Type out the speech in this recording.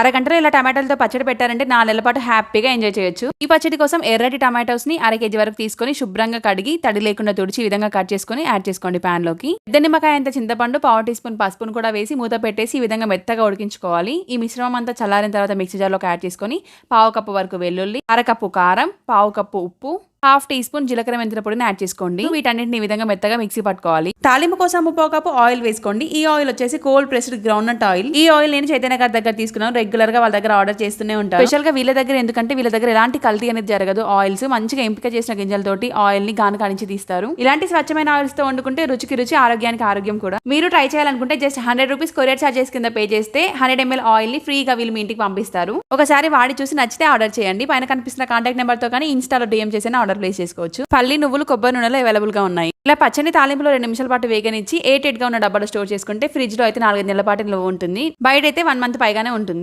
అరగంటలో ఇలా టమాటాలతో పచ్చడి పెట్టారంటే నా నెలల పాటు హ్యాపీగా ఎంజాయ్ చేయొచ్చు. ఈ పచ్చడి కోసం ఎర్రటి టమాటోస్ని అర కేజీ వరకు తీసుకొని శుభ్రంగా కడిగి తడి లేకుండా తుడిచి ఈ విధంగా కట్ చేసుకొని యాడ్ చేసుకోండి పాన్లోకి పెద్ద నిమ్మకాయ అంత చింతపండు పావు టీ స్పూన్ పసుపును కూడా వేసి మూత పెట్టేసి ఈ విధంగా మెత్తగా ఉడికించుకోవాలి. ఈ మిశ్రమం అంతా చల్లారిన తర్వాత మిక్సీ జార్లోకి యాడ్ చేసుకొని పావు కప్పు వరకు వెల్లుల్లి అరకప్పు కారం పావు కప్పు ఉప్పు హాఫ్ టీ స్పూన్ జీలకర్ర మెంతుల పొడిని యాడ్ చేసుకోండి. వీటన్నిటిని ఈ విధంగా మెత్తగా మిక్సీ పట్టుకోవాలి. తాలింపు కోసం ముప్పో కప్పు ఆయిల్ వేసుకోండి. ఈ ఆయిల్ వచ్చేసి cold pressed groundnut oil. ఈ ఆయిల్ నేను చైతన్య గారి దగ్గర తీసుకున్నాను. రెగ్యులర్గా వాళ్ళ దగ్గర ఆర్డర్ చేస్తూనే ఉంటాను. స్పెషల్గా వీళ్ళ దగ్గర ఎందుకంటే వీళ్ళ దగ్గర ఎలాంటి కల్తీ అనేది జరగదు. ఆయిల్స్ మంచిగా ఎంపిక చేసిన గింజలతోటి ఆయిల్ని గాను కానించి తీస్తారు. ఇలాంటి స్వచ్ఛమైన ఆయిల్స్తో వండుకుంటే రుచికి రుచి ఆరోగ్యానికి ఆరోగ్యం కూడా. మీరు ట్రై చేయాలనుకుంటే just hundred rupees courier charges కింద పే చేస్తే హండ్రెడ్ ఎంఎల్ ఆయిల్ని ఫ్రీగా వీళ్ళు మీ ఇంటికి పంపిస్తారు. ఒకసారి వాడి చూసి నచ్చితే ఆర్డర్ చేయండి. పైన కనిపిస్తున్న కాంటాక్ట్ నెంబర్తో కానీ ఇన్స్టాలో డిఎం చేసి ఆర్డర్ ప్లేస్ చేసుకోవచ్చు. పల్లి నువ్వులు కొబ్బరి నూనెలో అవైలబుల్గా ఉన్నాయి. ఇలా పచ్చని తాలింపులో రెండు నిమిషాల పాటు వేగనిచ్చి ఎయిట్గా ఉన్న డబ్బాలో స్టోర్ చేసుకుంటే ఫ్రిడ్జ్లో అయితే నాలుగైదు నెలల పాటు నిల్వ ఉంటుంది. బయట అయితే వన్ మంత్ పైగానే ఉంటుంది.